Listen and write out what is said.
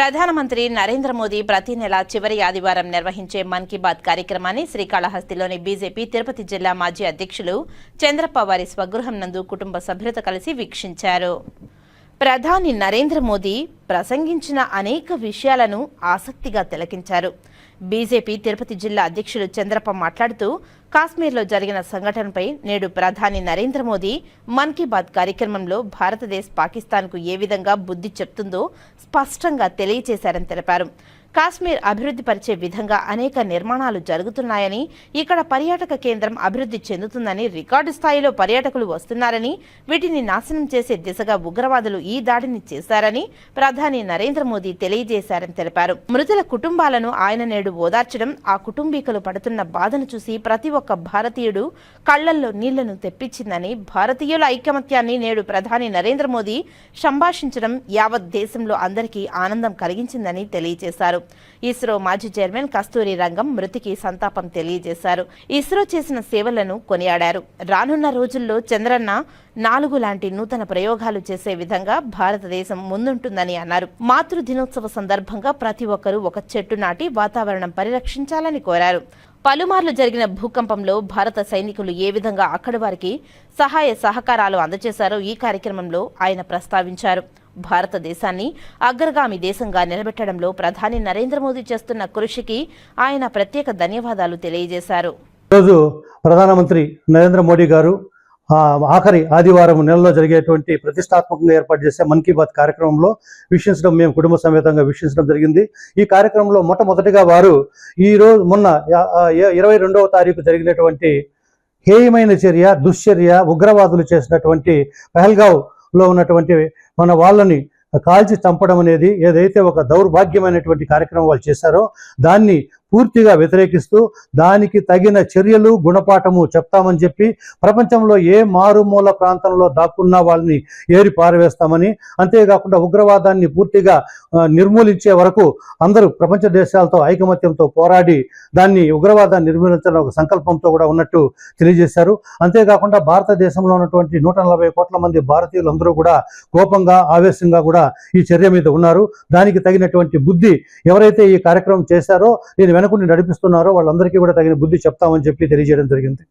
ప్రధానమంత్రి నరేంద్ర మోదీ ప్రతి నెల చివరి ఆదివారం నిర్వహించే మన్ కీ బాత్ కార్యక్రమాన్ని శ్రీకాళహస్తిలోని బీజేపీ తిరుపతి జిల్లా మాజీ అధ్యక్షులు చంద్రప్ప వారి స్వగృహం నందు కుటుంబ సభ్యులతో కలిసి వీక్షించారు. ప్రధాని నరేంద్ర మోదీ ప్రసంగించిన అనేక విషయాలను ఆసక్తిగా తిలకించారు. బీజేపీ తిరుపతి జిల్లా అధ్యక్షులు చంద్రప్ప మాట్లాడుతూ కాశ్మీర్లో జరిగిన సంఘటనపై నేడు ప్రధాని నరేంద్ర మోదీ మన్ కీ బాత్ కార్యక్రమంలో భారతదేశ్ పాకిస్తాన్కు ఏ విధంగా బుద్ధి చెప్తుందో స్పష్టంగా తెలియజేశారని తెలిపారు. కాశ్మీర్ అభివృద్ధి పరిచే విధంగా అనేక నిర్మాణాలు జరుగుతున్నాయని ఇక్కడ పర్యాటక కేంద్రం అభివృద్ధి చెందుతుందని రికార్డు స్థాయిలో పర్యాటకులు వస్తున్నారని వీటిని నాశనం చేసే దిశగా ఉగ్రవాదులు ఈ దాడిని చేశారని ప్రధాని నరేంద్ర మోదీ తెలియజేశారని తెలిపారు. మృతుల కుటుంబాలను ఆయన నేడు ఓదార్చడం ఆ కుటుంబీకులు పడుతున్న బాధను చూసి ప్రతి ఒక్క భారతీయుడు కళ్ళల్లో నీళ్ళను తెప్పించిందని భారతీయుల ఐకమత్యాన్ని నేడు ప్రధాని నరేంద్ర మోదీ సంభాషించడం యావత్ దేశంలో అందరికీ ఆనందం కలిగించిందని తెలియజేశారు. ఇస్రో మాజీ చైర్మన్ కస్తూరి రంగం మృతికి సంతాపం తెలియజేశారు. ఇస్రో చేసిన సేవలను కొనియాడారు. రానున్న రోజుల్లో చంద్రన్న నాలుగు లాంటి నూతన ప్రయోగాలు చేసే విధంగా భారతదేశం ముందుంటుందని అన్నారు. మాతృ దినోత్సవ సందర్భంగా ప్రతి ఒక్కరూ ఒక చెట్టు నాటి వాతావరణం పరిరక్షించాలని కోరారు. పలుమార్లు జరిగిన భూకంపంలో భారత సైనికులు ఏ విధంగా అక్కడి వారికి సహాయ సహకారాలు అందజేశారో ఈ కార్యక్రమంలో ఆయన ప్రస్తావించారు. భారతదేశాన్ని అగ్రగామి దేశంగా నిలబెట్టడంలో ప్రధాని నరేంద్ర మోదీ చేస్తున్న కృషికి ఆయన ప్రత్యేక ధన్యవాదాలు తెలియజేశారు. ఈరోజు ప్రధానమంత్రి నరేంద్ర మోడీ గారు ఆఖరి ఆదివారం నెలలో జరిగేటువంటి ప్రతిష్టాత్మకంగా ఏర్పాటు చేసే మన్ కీ బాత్ కార్యక్రమంలో వీక్షించడం మేము కుటుంబ సమేతంగా వీక్షించడం జరిగింది. ఈ కార్యక్రమంలో మొట్టమొదటిగా వారు ఈ రోజు మొన్న ఇరవై రెండవ తారీఖు జరిగినటువంటి హేయమైన చర్య దుశ్చర్య ఉగ్రవాదులు చేసినటువంటి పహల్గావ్ లో ఉన్నటువంటి మన వాళ్ళని కాల్చి చంపడం అనేది ఏదైతే ఒక దౌర్భాగ్యమైనటువంటి కార్యక్రమం వాళ్ళు చేశారో దాన్ని పూర్తిగా వ్యతిరేకిస్తూ దానికి తగిన చర్యలు గుణపాఠము చెప్తామని చెప్పి ప్రపంచంలో ఏ మారుమూల ప్రాంతంలో దాక్కున్న వాళ్ళని ఏరి పారవేస్తామని అంతేకాకుండా ఉగ్రవాదాన్ని పూర్తిగా నిర్మూలించే వరకు అందరూ ప్రపంచ దేశాలతో ఐకమత్యంతో పోరాడి దాన్ని ఉగ్రవాదాన్ని నిర్మూలించడం ఒక సంకల్పంతో కూడా ఉన్నట్టు తెలియజేశారు. అంతేకాకుండా భారతదేశంలో ఉన్నటువంటి నూట నలభై కోట్ల మంది భారతీయులందరూ కూడా కోపంగా ఆవేశంగా కూడా ఈ చర్య మీద ఉన్నారు. దానికి తగినటువంటి బుద్ధి ఎవరైతే ఈ కార్యక్రమం చేశారో దీని వెనకుండి నడిపిస్తున్నారో వాళ్ళందరికీ కూడా తగిన బుద్ధి చెప్తామని చెప్పి తెలియజేయడం జరిగింది.